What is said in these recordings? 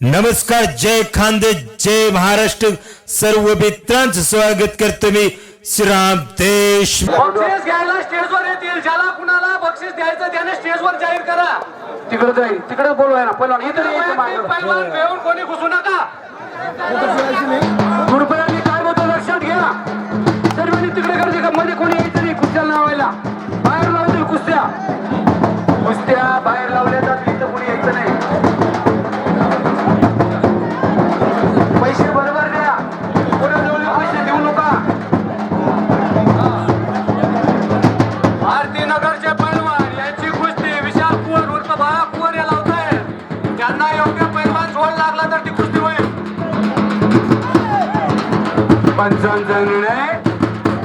नमस्कार जय खानदे जय महाराष्ट्र. सर्व मित्रांचं स्वागत करतो मी श्रीराम देश. बक्षीस घ्यायला स्टेजवर येतील. ज्याला कुणाला बक्षीस द्यायचं त्याने स्टेजवर जाहीर करा. तिकडे जाईल. तिकडे बोलवाय ना. पहिला इथं यायचं पैलवान मागं. घेऊन कोणी घुसू नका. कृपयांनी काय बोलतो लक्षात घ्या. सर्वांनी तिकडे गर्दी का मध्ये कोणी यायचं नाही कुस्त्याला लावायला बाहेर लावतील कुस्त्या. कुस्त्या बाहेर लावल्या जात इथं कोणी यायचं नाही. त्यांना योग्य पैलवान जोड लागला तर ती कुस्ती होईल. पंचांचा निर्णय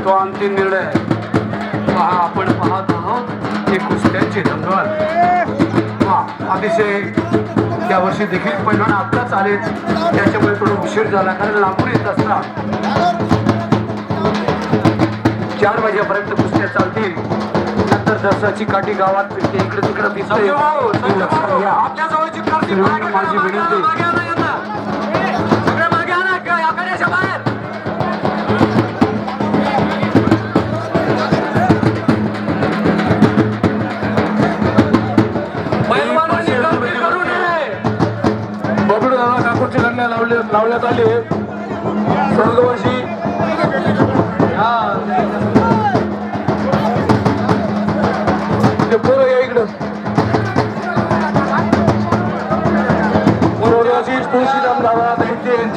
तो अंतिम निर्णय. आहे. पहा आपण पाहत आहोत हे कुस्त्यांची दंगल. हा अतिशय त्या वर्षी देखील पैलवान आत्ताच आले त्याच्यामुळे थोडं उशीर झाला कारण लांबून येत असता. चार वाजेपर्यंत कुस्त्या चालतील. नंतर दसाची काठी गावात फिरते इकडे तिकडे दिसते लक्षात घ्या. माझी विनंती. मागे आणा यांना. सगळे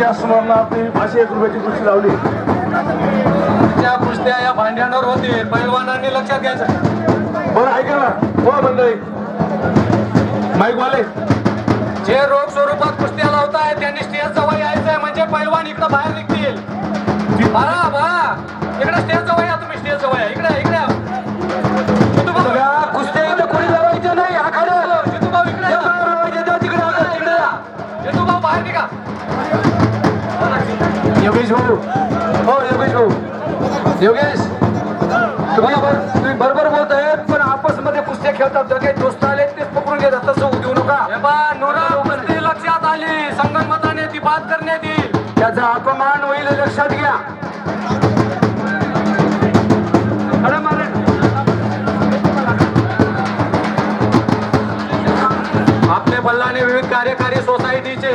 यांच्या स्मरणार्थ पाचशे एक रुपयाची कुस्ती लावली. त्या कुस्त्या या भांड्यांवर होतील पैलवानांनी लक्षात घ्यायचं. बरं ऐका ना. हो मंडळी. माईक वाले. जे रोग स्वरूपात कुस्त्या लावताय त्यांनी स्टेज जवळ यायचंय म्हणजे पैलवान इकडे बाहेर निघतील. बरा बरा इकडे स्टेज जवळ या तुम्ही स्टेज जवळ या. इकडे इकडे. कुस्त्या इथं कोणी लावायचं नाही. त्या तिकडे. बाहेर निघा. योगेश भाऊ हो योगेश भाऊ. योगेश तुम्ही बर- तुम्ही बरोबर बोलत आहेत पण आपसमध्ये कुस्त्या खेळतात जर काही दोस्त आले तेच पकडून घेतात तसं होऊ देऊ नका. हे नोरा कुस्ती लक्षात आली संगनमताने ती बात करण्यात येईल. त्याचा अपमान होईल हे लक्षात घ्या. कार्यकारी सोसायटीचे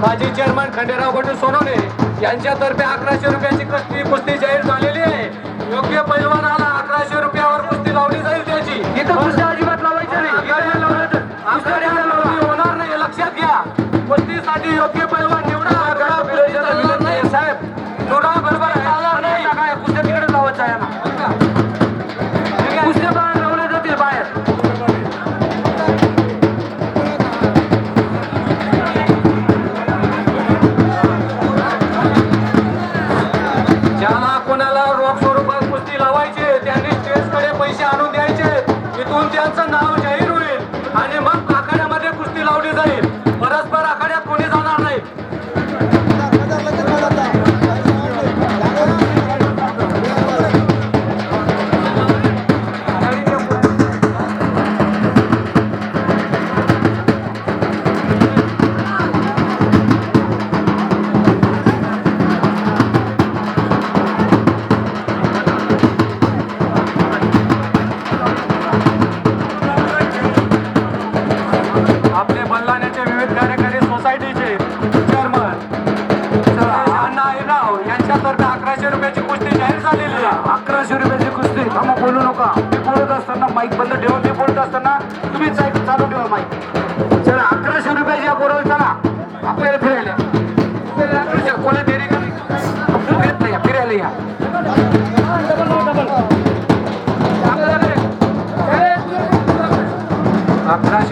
माजी चेअरमन खंडेराव बंडू सोनवणे यांच्यातर्फे अकराशे रुपयाची कुस्ती कुस्ती जाहीर झालेली आहे. योग्य पैलवानाला अकराशे रुपयावर कुस्ती लावली जाईल त्याची. अजिबात लावायच्या नाही. होणार नाही लक्षात घ्या. कुस्तीसाठी योग्य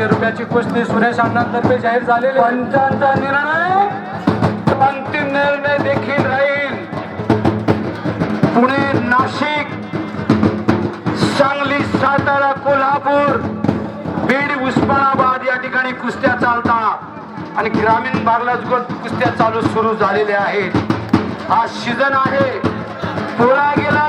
पाचशे रुपयाची कुस्ती सुरेश अण्णांतर्फे जाहीर झालेली पंचांचा निर्णय अंतिम निर्णय देखील राहील. पुणे नाशिक सांगली सातारा कोल्हापूर बीड उस्मानाबाद या ठिकाणी कुस्त्या चालतात. आणि ग्रामीण भागला कुस्त्या चालू सुरू झालेल्या आहेत. हा सीझन आहे. पोळा गेला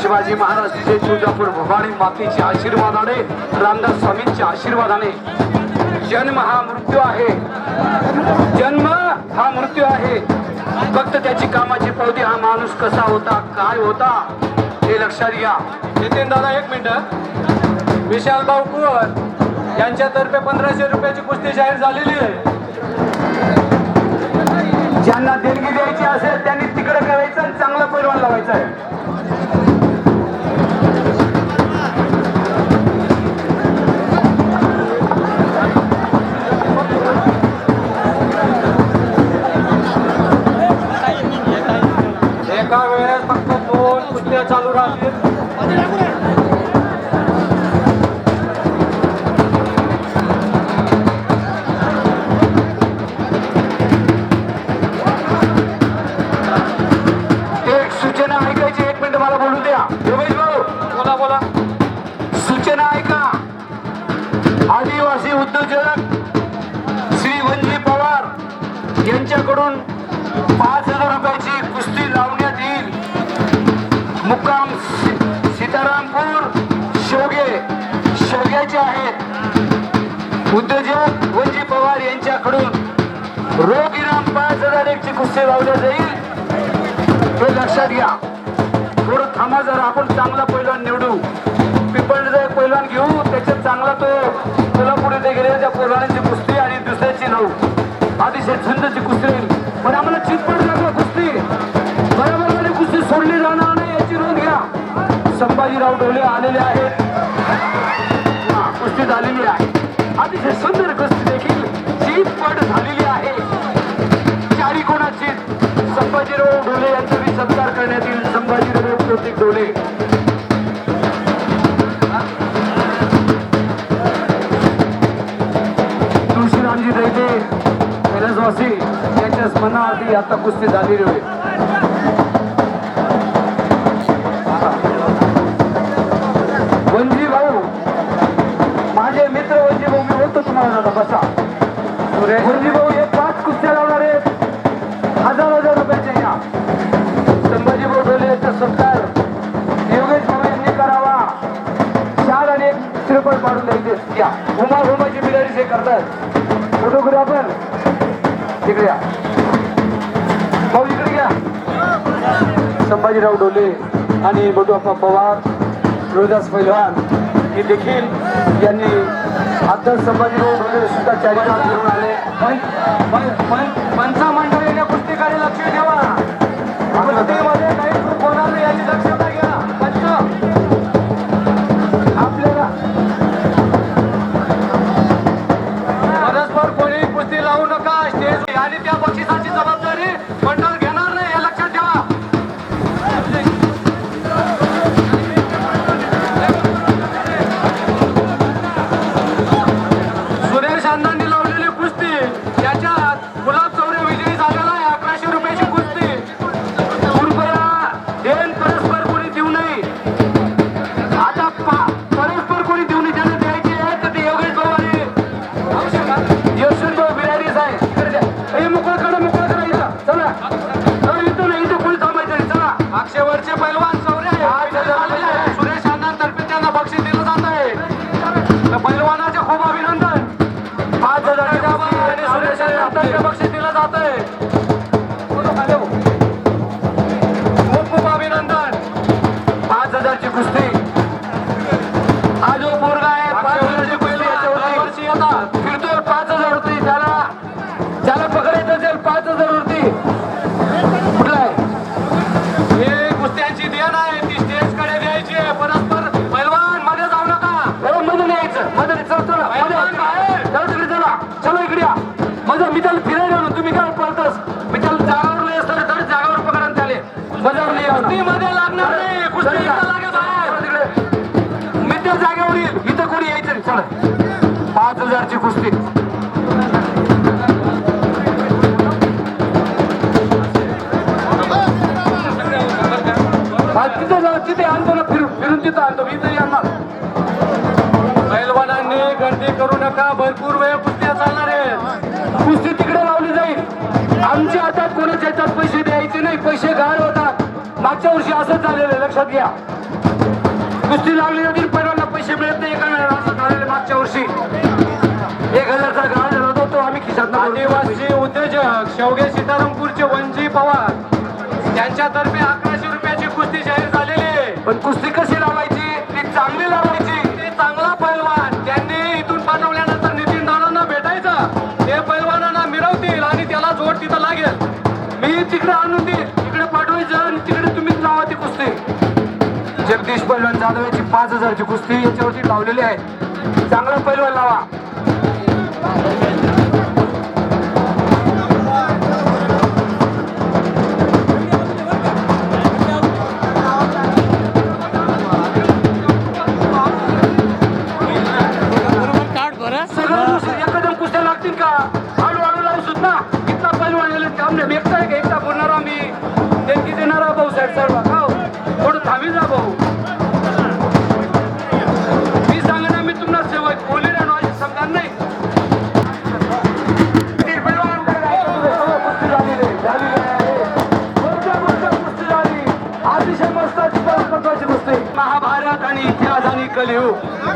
शिवाजी महाराज तिथे तुळजापूर. भवानी मातेच्या आशीर्वादाने रामदास स्वामींच्या आशीर्वादाने जन्म हा मृत्यू आहे. जन्म हा मृत्यू आहे. फक्त त्याची कामाची पावती हा माणूस कसा होता काय होता हे लक्षात घ्या. नितीन दादा एक मिनिट. विशाल भाऊ कुवर यांच्यातर्फे पंधराशे रुपयाची कुस्ती जाहीर झालेली आहे. ज्यांना देणगी द्यायची असेल त्यांनी तिकडे करायचं आणि चांगला पैलवान लावायचा आहे. मुक्काम सीतारामपूर शोगे शोग्याचे आहेत. उद्योजक वंजी पवार यांच्याकडून रोग इनाम पाच हजार एकचे कुस्ती लावल्या जाईल. हे लक्षात घ्या. थोडं थांबा जरा आपण चांगला पैलवान निवडू. पिपळ एक पैलवान घेऊ त्याच्यात चांगला तो डोले तुळशीरामजी दैते कैलासवासी यांच्या स्मरणार्थी आता कुस्ती झालेली होती वंजी भाऊ माझे मित्र वंजी भाऊ मी बोलतो तुम्हाला दादा बसा. संभाजीराव डोले आणि बटुअप्पा पवार रोहिदास पैलवान हे देखील यांनी आता संभाजीराव डोले सुद्धा चारिकाल घेऊन आले. पैलवानाचे खूप अभिनंदन. पाच हजार बक्षीस दिलं जात आहे येईल इथं कोणी यायचं? चला. पाच हजारची कुस्ती. तिथे आणतो ना फिरून. फिरून तिथं आणतो. मी इथे आणणार. पैलवानांनी गर्दी करू नका. भरपूर वेळ कुस्त्या चालणार आहे कुस्ती तिकडे लावली जाईल. आमच्या हातात कोणाच्या हातात पैसे द्यायचे नाही. पैसे गाळ होतात. मागच्या वर्षी असंच झालेलं लक्षात घ्या. कुस्ती लावली जातील आदिवासी उद्योजक शेवगे सीतारामपूरचे वंजी पवार. त्यांच्यातर्फे अकराशे रुपयाची कुस्ती जाहीर झालेली आहे. पण कुस्ती कशी लावायची? ती चांगली लावायची. ते चांगला पैलवान. त्यांनी इथून पाठवल्यानंतर नितीन दादांना भेटायचं. ते पैलवानांना मिरवतील आणि त्याला जोड तिथं लागेल. मी तिकडे आणून देईल तिकडे पाठवायचं आणि तिकडे तुम्हीच लावा ती कुस्ती. जगदीश पैलवान जाधव याची पाच हजारची कुस्ती याच्यावरती लावलेली आहे. चांगला पैलवान लावा. भाऊ मी सांगणार मी तुम्हाला सेवा बोलले ना माझी समजा नाही. अतिशय महत्वाची महाभारत आणि इतिहास आणि कलियुग.